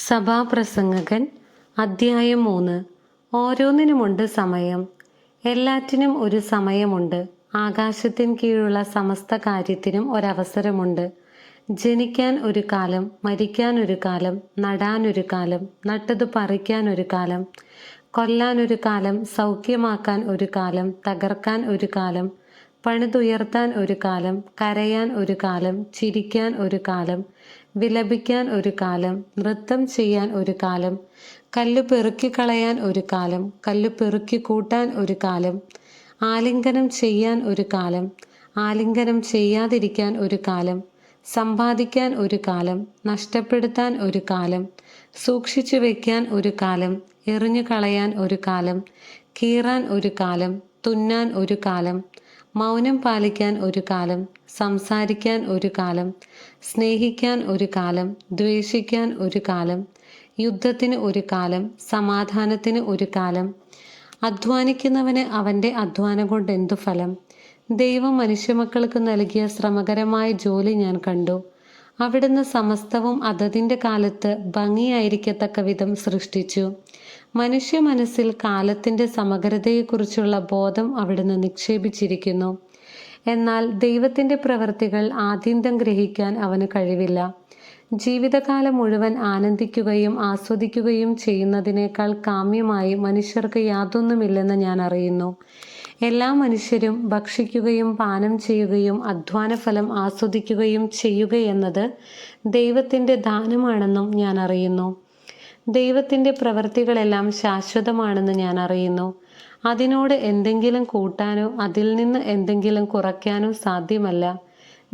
സഭാപ്രസംഗകൻ അദ്ധ്യായം മൂന്ന് ഓരോന്നിനുമുണ്ട് സമയം എല്ലാറ്റിനും ഒരു സമയമുണ്ട് ആകാശത്തിൻ കീഴുള്ള സമസ്ത കാര്യത്തിനും ഒരവസരമുണ്ട് ജനിക്കാൻ ഒരു കാലം മരിക്കാൻ ഒരു കാലം നടാൻ ഒരു കാലം നട്ടത് പറിക്കാൻ ഒരു കാലം കൊല്ലാൻ ഒരു കാലം സൗഖ്യമാക്കാൻ ഒരു കാലം തകർക്കാൻ ഒരു കാലം പണിതുയർത്താൻ ഒരു കാലം കരയാൻ ഒരു കാലം ചിരിക്കാൻ ഒരു കാലം വിലപിക്കാൻ ഒരു കാലം നൃത്തം ചെയ്യാൻ ഒരു കാലം കല്ല് പെറുക്കിക്കളയാൻ ഒരു കാലം കല്ല് പെറുക്കി കൂട്ടാൻ ഒരു കാലം ആലിംഗനം ചെയ്യാൻ ഒരു കാലം ആലിംഗനം ചെയ്യാതിരിക്കാൻ ഒരു കാലം സമ്പാദിക്കാൻ ഒരു കാലം നഷ്ടപ്പെടുത്താൻ ഒരു കാലം സൂക്ഷിച്ചു വയ്ക്കാൻ ഒരു കാലം എറിഞ്ഞു കളയാൻ ഒരു കാലം കീറാൻ ഒരു കാലം തുന്നാൻ ഒരു കാലം മൗനം പാലിക്കാൻ ഒരു കാലം സംസാരിക്കാൻ ഒരു കാലം സ്നേഹിക്കാൻ ഒരു കാലം ദ്വേഷിക്കാൻ ഒരു കാലം യുദ്ധത്തിന് ഒരു കാലം സമാധാനത്തിന് ഒരു കാലം. അധ്വാനിക്കുന്നവന് അവന്റെ അധ്വാനം കൊണ്ട് എന്തു ഫലം? ദൈവം മനുഷ്യമക്കൾക്ക് നൽകിയ ശ്രമകരമായ ജോലി ഞാൻ കണ്ടു. അവിടുന്ന് സമസ്തവും അതതിന്റെ കാലത്ത് ഭംഗിയായിരിക്കത്തക്ക വിധം സൃഷ്ടിച്ചു. മനുഷ്യ മനസ്സിൽ കാലത്തിന്റെ സമഗ്രതയെക്കുറിച്ചുള്ള ബോധം അവിടുന്ന് നിക്ഷേപിച്ചിരിക്കുന്നു. എന്നാൽ ദൈവത്തിന്റെ പ്രവൃത്തികൾ ആദ്യന്തം ഗ്രഹിക്കാൻ അവന് കഴിവില്ല. ജീവിതകാലം മുഴുവൻ ആനന്ദിക്കുകയും ആസ്വദിക്കുകയും ചെയ്യുന്നതിനേക്കാൾ കാമ്യമായി മനുഷ്യർക്ക് യാതൊന്നുമില്ലെന്ന് ഞാൻ അറിയുന്നു. എല്ലാ മനുഷ്യരും ഭക്ഷിക്കുകയും പാനം ചെയ്യുകയും അധ്വാനഫലം ആസ്വദിക്കുകയും ചെയ്യുകയെന്നത് ദൈവത്തിന്റെ ദാനമാണെന്നും ഞാൻ അറിയുന്നു. ദൈവത്തിന്റെ പ്രവൃത്തികളെല്ലാം ശാശ്വതമാണെന്ന് ഞാൻ അറിയുന്നു. അതിനോട് എന്തെങ്കിലും കൂട്ടാനോ അതിൽ നിന്ന് എന്തെങ്കിലും കുറയ്ക്കാനോ സാധ്യമല്ല.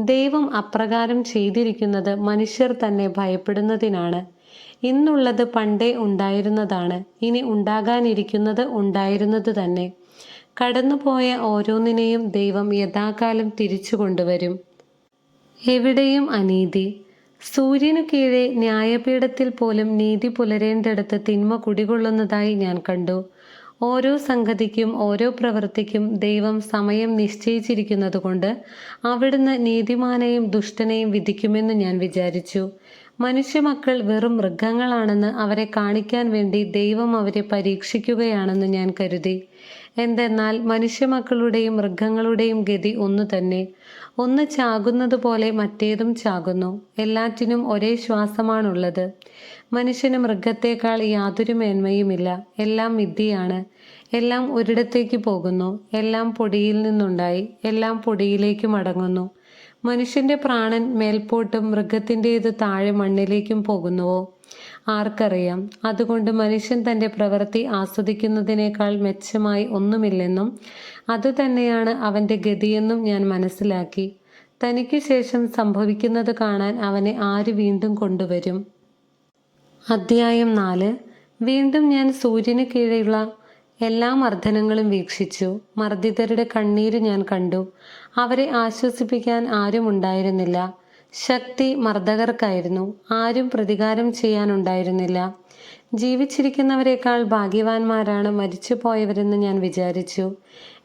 ദൈവം അപ്രകാരം ചെയ്തിരിക്കുന്നത് മനുഷ്യർ തന്നെ ഭയപ്പെടുന്നതിനാണ്. ഇന്നുള്ളത് പണ്ടേ ഉണ്ടായിരുന്നതാണ് ഇനി ഉണ്ടാകാനിരിക്കുന്നത് ഉണ്ടായിരുന്നത് തന്നെ. കടന്നുപോയ ഓരോന്നിനെയും ദൈവം യഥാകാലം തിരിച്ചു കൊണ്ടുവരും. എവിടെയും അനീതി സൂര്യനു കീഴെ ന്യായപീഠത്തിൽ പോലും നീതി പുലരേണ്ടടുത്ത് തിന്മ കുടികൊള്ളുന്നതായി ഞാൻ കണ്ടു. ഓരോ സംഗതിക്കും ഓരോ പ്രവൃത്തിക്കും ദൈവം സമയം നിശ്ചയിച്ചിരിക്കുന്നതുകൊണ്ട് അവിടുന്ന് നീതിമാനെയും ദുഷ്ടനെയും വിധിക്കുമെന്ന് ഞാൻ വിചാരിച്ചു. മനുഷ്യമക്കൾ വെറും മൃഗങ്ങളാണെന്ന് അവരെ കാണിക്കാൻ വേണ്ടി ദൈവം അവരെ പരീക്ഷിക്കുകയാണെന്ന് ഞാൻ കരുതി. എന്തെന്നാൽ മനുഷ്യമക്കളുടെയും മൃഗങ്ങളുടെയും ഗതി ഒന്നു തന്നെ ഒന്ന് ചാകുന്നത് പോലെ മറ്റേതും ചാകുന്നു. എല്ലാറ്റിനും ഒരേ ശ്വാസമാണുള്ളത്. മനുഷ്യന് മൃഗത്തേക്കാൾ യാതൊരു മേന്മയുമില്ല. എല്ലാം വിദ്യയാണ്. എല്ലാം ഒരിടത്തേക്ക് പോകുന്നു. എല്ലാം പൊടിയിൽ നിന്നുണ്ടായി. എല്ലാം പൊടിയിലേക്ക് മടങ്ങുന്നു. മനുഷ്യന്റെ പ്രാണൻ മേൽപോട്ടും മൃഗത്തിന്റെത് താഴെ മണ്ണിലേക്കും പോകുന്നുവോ? ആർക്കറിയാം. അതുകൊണ്ട് മനുഷ്യൻ തന്റെ പ്രവൃത്തി ആസ്വദിക്കുന്നതിനേക്കാൾ മെച്ചമായി ഒന്നുമില്ലെന്നും അതുതന്നെയാണ് അവന്റെ ഗതിയെന്നും ഞാൻ മനസ്സിലാക്കി. തനിക്ക് ശേഷം സംഭവിക്കുന്നത് കാണാൻ അവനെ ആര് വീണ്ടും കൊണ്ടുവരും? അധ്യായം നാല്. വീണ്ടും ഞാൻ സൂര്യന് കീഴെയുള്ള എല്ലാ മർദ്ദനങ്ങളും വീക്ഷിച്ചു. മർദ്ദിതരുടെ കണ്ണീര് ഞാൻ കണ്ടു. അവരെ ആശ്വസിപ്പിക്കാൻ ആരും ഉണ്ടായിരുന്നില്ല ശക്തി മർദ്ദകർക്കായിരുന്നു. ആരും പ്രതികാരം ചെയ്യാനുണ്ടായിരുന്നില്ല. ജീവിച്ചിരിക്കുന്നവരെക്കാൾ ഭാഗ്യവാന്മാരാണ് മരിച്ചു പോയവരെന്ന് ഞാൻ വിചാരിച്ചു.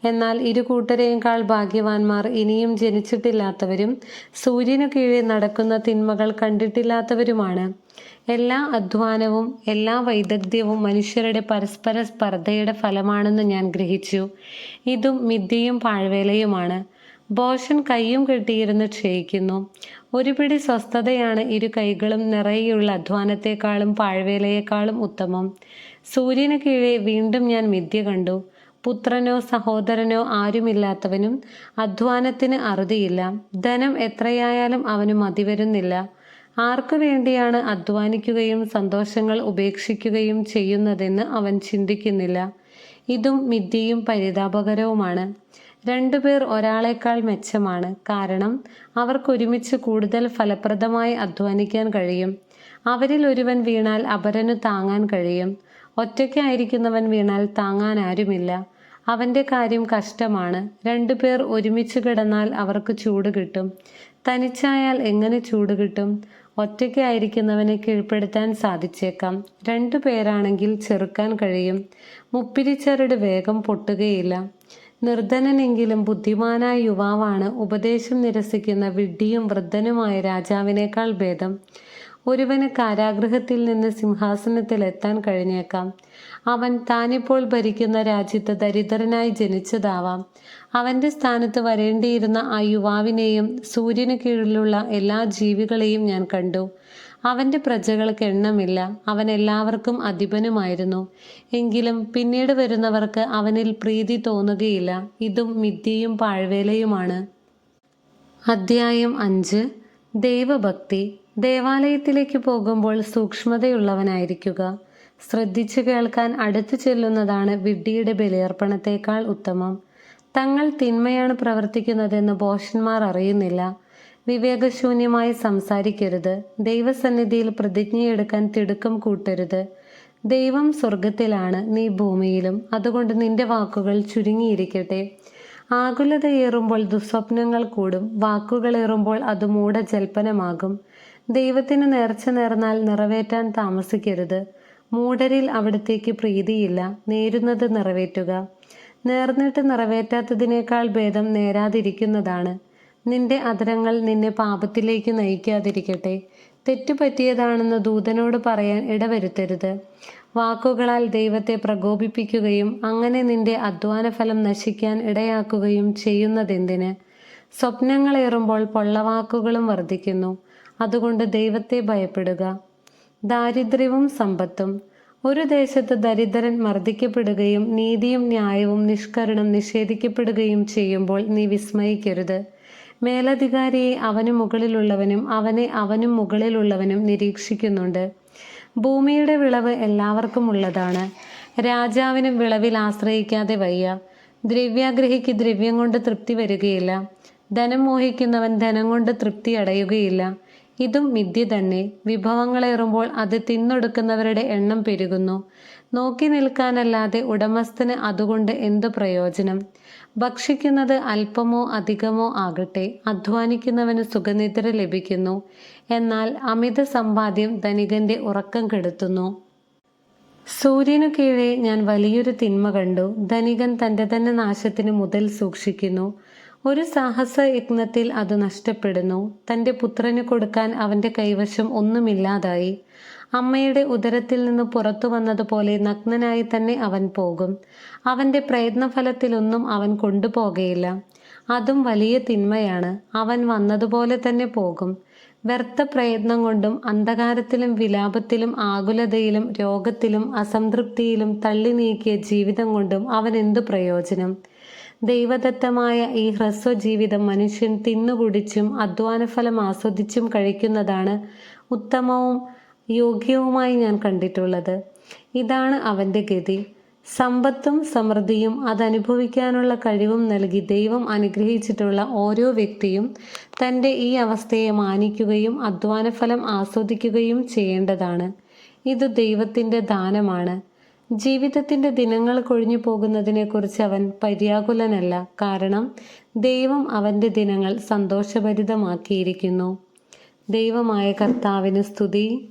എന്നാൽ ഇരു കൂട്ടരെക്കാൾ ഭാഗ്യവാന്മാർ ഇനിയും ജനിച്ചിട്ടില്ലാത്തവരും സൂര്യനു കീഴിൽ നടക്കുന്ന തിന്മകൾ കണ്ടിട്ടില്ലാത്തവരുമാണ്. എല്ലാ അധ്വാനവും എല്ലാ വൈദഗ്ധ്യവും മനുഷ്യരുടെ പരസ്പര സ്പർദ്ധയുടെ ഫലമാണെന്ന് ഞാൻ ഗ്രഹിച്ചു. ഇതും മിഥ്യയും പാഴ്വേലയുമാണ്. ബോഷൻ കൈയും കെട്ടിയിരുന്ന് ക്ഷയിക്കുന്നു. ഒരു പിടി സ്വസ്ഥതയാണ് ഇരു കൈകളും നിറയെയുള്ള അധ്വാനത്തെക്കാളും പാഴ്വേലയെക്കാളും ഉത്തമം. സൂര്യന് കീഴെ വീണ്ടും ഞാൻ മിഥ്യ കണ്ടു. പുത്രനോ സഹോദരനോ ആരുമില്ലാത്തവനും അധ്വാനത്തിന് അറുതിയില്ല. ധനം എത്രയായാലും അവന് മതിവരുന്നില്ല. ആർക്കു വേണ്ടിയാണ് അധ്വാനിക്കുകയും സന്തോഷങ്ങൾ ഉപേക്ഷിക്കുകയും ചെയ്യുന്നതെന്ന് അവൻ ചിന്തിക്കുന്നില്ല. ഇതും മിഥ്യയും പരിതാപകരവുമാണ്. രണ്ടുപേർ ഒരാളെക്കാൾ മെച്ചമാണ്. കാരണം അവർക്കൊരുമിച്ച് കൂടുതൽ ഫലപ്രദമായി അധ്വാനിക്കാൻ കഴിയും. അവരിൽ ഒരുവൻ വീണാൽ അപരനു താങ്ങാൻ കഴിയും. ഒറ്റയ്ക്കായിരിക്കുന്നവൻ വീണാൽ താങ്ങാൻ ആരുമില്ല. അവന്റെ കാര്യം കഷ്ടമാണ്. രണ്ടുപേർ ഒരുമിച്ച് കിടന്നാൽ അവർക്ക് ചൂട് കിട്ടും. തനിച്ചായാൽ എങ്ങനെ ചൂട് കിട്ടും? ഒറ്റയ്ക്കായിരിക്കുന്നവനെ കീഴ്പ്പെടുത്താൻ സാധിച്ചേക്കാം. രണ്ടു പേരാണെങ്കിൽ ചെറുക്കാൻ കഴിയും. മുപ്പിരിച്ചരട് വേഗം പൊട്ടുകയില്ല. നിർധനനെങ്കിലും ബുദ്ധിമാനായ യുവാവാണ് ഉപദേശം നിരസിക്കുന്ന വിഡ്ഢിയും വൃദ്ധനുമായ രാജാവിനേക്കാൾ ഭേദം. ഒരുവന് കാരാഗ്രഹത്തിൽ നിന്ന് സിംഹാസനത്തിൽ എത്താൻ കഴിഞ്ഞേക്കാം. അവൻ താനിപ്പോൾ ഭരിക്കുന്ന രാജ്യത്ത് ദരിദ്രനായി ജനിച്ചതാവാം. അവന്റെ സ്ഥാനത്ത് വരേണ്ടിയിരുന്ന ആ യുവാവിനെയും സൂര്യന് കീഴിലുള്ള എല്ലാ ജീവികളെയും ഞാൻ കണ്ടു. അവന്റെ പ്രജകൾക്ക് എണ്ണമില്ല. അവൻ എല്ലാവർക്കും അധിപനുമായിരുന്നു. എങ്കിലും പിന്നീട് വരുന്നവർക്ക് അവനിൽ പ്രീതി തോന്നുകയില്ല. ഇതും മിഥ്യയും പാഴ്വേലയുമാണ്. അധ്യായം അഞ്ച്. ദൈവഭക്തി. ദേവാലയത്തിലേക്ക് പോകുമ്പോൾ സൂക്ഷ്മതയുള്ളവനായിരിക്കുക. ശ്രദ്ധിച്ചു കേൾക്കാൻ അടുത്തു ചെല്ലുന്നതാണ് വിഡ്ഢിയുടെ ബലിയർപ്പണത്തേക്കാൾ ഉത്തമം. തങ്ങൾ തിന്മയാണ് പ്രവർത്തിക്കുന്നതെന്ന് ബോഷന്മാർ അറിയുന്നില്ല. വിവേകശൂന്യമായി സംസാരിക്കരുത്. ദൈവസന്നിധിയിൽ പ്രതിജ്ഞയെടുക്കാൻ തിടുക്കം കൂട്ടരുത്. ദൈവം സ്വർഗത്തിലാണ് നീ ഭൂമിയിലും. അതുകൊണ്ട് നിന്റെ വാക്കുകൾ ചുരുങ്ങിയിരിക്കട്ടെ. ആകുലതയേറുമ്പോൾ ദുസ്വപ്നങ്ങൾ കൂടും. വാക്കുകളേറുമ്പോൾ അത് മൂഢജൽപ്പനമാകും. ദൈവത്തിന് നേർച്ച നേർന്നാൽ നിറവേറ്റാൻ താമസിക്കരുത്. മൂടരിൽ അവിടത്തേക്ക് പ്രീതിയില്ല. നേരുന്നത് നിറവേറ്റുക. നേർന്നിട്ട് നിറവേറ്റാത്തതിനേക്കാൾ ഭേദം നേരാതിരിക്കുന്നതാണ്. നിന്റെ അതരങ്ങൾ നിന്നെ പാപത്തിലേക്ക് നയിക്കാതിരിക്കട്ടെ. തെറ്റുപറ്റിയതാണെന്ന് ദൂതനോട് പറയാൻ ഇടവരുത്തരുത്. വാക്കുകളാൽ ദൈവത്തെ പ്രകോപിപ്പിക്കുകയും അങ്ങനെ നിന്റെ അധ്വാനഫലം നശിക്കാൻ ഇടയാക്കുകയും ചെയ്യുന്നതെന്തിന്? സ്വപ്നങ്ങളേറുമ്പോൾ പൊള്ളവാക്കുകളും വർദ്ധിക്കുന്നു. അതുകൊണ്ട് ദൈവത്തെ ഭയപ്പെടുക. ദാരിദ്ര്യവും സമ്പത്തും. ഒരു ദേശത്ത് ദരിദ്രൻ മർദ്ദിക്കപ്പെടുകയും നീതിയും ന്യായവും നിഷ്കരണം നിഷേധിക്കപ്പെടുകയും ചെയ്യുമ്പോൾ നീ വിസ്മയിക്കരുത്. മേലധികാരിയെ അവന് മുകളിലുള്ളവനും അവനെ അവനും മുകളിലുള്ളവനും നിരീക്ഷിക്കുന്നുണ്ട്. ഭൂമിയുടെ വിളവ് എല്ലാവർക്കും ഉള്ളതാണ്. രാജാവിനും വിളവിൽ ആശ്രയിക്കാതെ വയ്യ. ദ്രവ്യാഗ്രഹിക്ക് ദ്രവ്യം കൊണ്ട് തൃപ്തി വരികയില്ല. ധനം മോഹിക്കുന്നവൻ ധനം കൊണ്ട് തൃപ്തി അടയുകയില്ല. ഇതും മിഥ്യ തന്നെ. വിഭവങ്ങളേറുമ്പോൾ അത് തിന്നൊടുക്കുന്നവരുടെ എണ്ണം പെരുകുന്നു. നോക്കി നിൽക്കാനല്ലാതെ ഉടമസ്ഥന് അതുകൊണ്ട് എന്ത് പ്രയോജനം? ഭക്ഷിക്കുന്നത് അല്പമോ അധികമോ ആകട്ടെ. അധ്വാനിക്കുന്നവന് സുഖനിദ്ര ലഭിക്കുന്നു. എന്നാൽ അമിത സമ്പാദ്യം ധനികന്റെ ഉറക്കം കെടുത്തുന്നു. സൂര്യനു കീഴെ ഞാൻ വലിയൊരു തിന്മ കണ്ടു. ധനികൻ തന്റെ തന്നെ നാശത്തിന് മുതൽ സൂക്ഷിക്കുന്നു. ഒരു സാഹസ യജ്ഞത്തിൽ അത് നഷ്ടപ്പെടുന്നു. തന്റെ പുത്രന് കൊടുക്കാൻ അവന്റെ കൈവശം ഒന്നുമില്ലാതായി. അമ്മയുടെ ഉദരത്തിൽ നിന്ന് പുറത്തു വന്നതുപോലെ നഗ്നനായി തന്നെ അവൻ പോകും. അവന്റെ പ്രയത്നഫലത്തിലൊന്നും അവൻ കൊണ്ടുപോകയില്ല. അതും വലിയ തിന്മയാണ്. അവൻ വന്നതുപോലെ തന്നെ പോകും. വ്യർത്ഥ പ്രയത്നം കൊണ്ടും അന്ധകാരത്തിലും വിലാപത്തിലും ആകുലതയിലും രോഗത്തിലും അസംതൃപ്തിയിലും തള്ളി നീക്കിയ ജീവിതം കൊണ്ടും അവൻ എന്തു പ്രയോജനം? ദൈവദത്തമായ ഈ ഹ്രസ്വ ജീവിതം മനുഷ്യൻ തിന്നുകുടിച്ചും അധ്വാനഫലം ആസ്വദിച്ചും കഴിക്കുന്നതാണ് ഉത്തമവും യോഗ്യവുമായി ഞാൻ കണ്ടിട്ടുള്ളത്. ഇതാണ് അവന്റെ ഗതി. സമ്പത്തും സമൃദ്ധിയും അതനുഭവിക്കാനുള്ള കഴിവും നൽകി ദൈവം അനുഗ്രഹിച്ചിട്ടുള്ള ഓരോ വ്യക്തിയും തന്റെ ഈ അവസ്ഥയെ മാനിക്കുകയും അധ്വാനഫലം ആസ്വദിക്കുകയും ചെയ്യേണ്ടതാണ്. ഇത് ദൈവത്തിന്റെ ദാനമാണ്. ജീവിതത്തിന്റെ ദിനങ്ങൾ കൊഴിഞ്ഞു പോകുന്നതിനെക്കുറിച്ച് അവൻ പര്യാകുലനല്ല. കാരണം ദൈവം അവന്റെ ദിനങ്ങൾ സന്തോഷഭരിതമാക്കിയിരിക്കുന്നു. ദൈവമായ കർത്താവിന് സ്തുതി.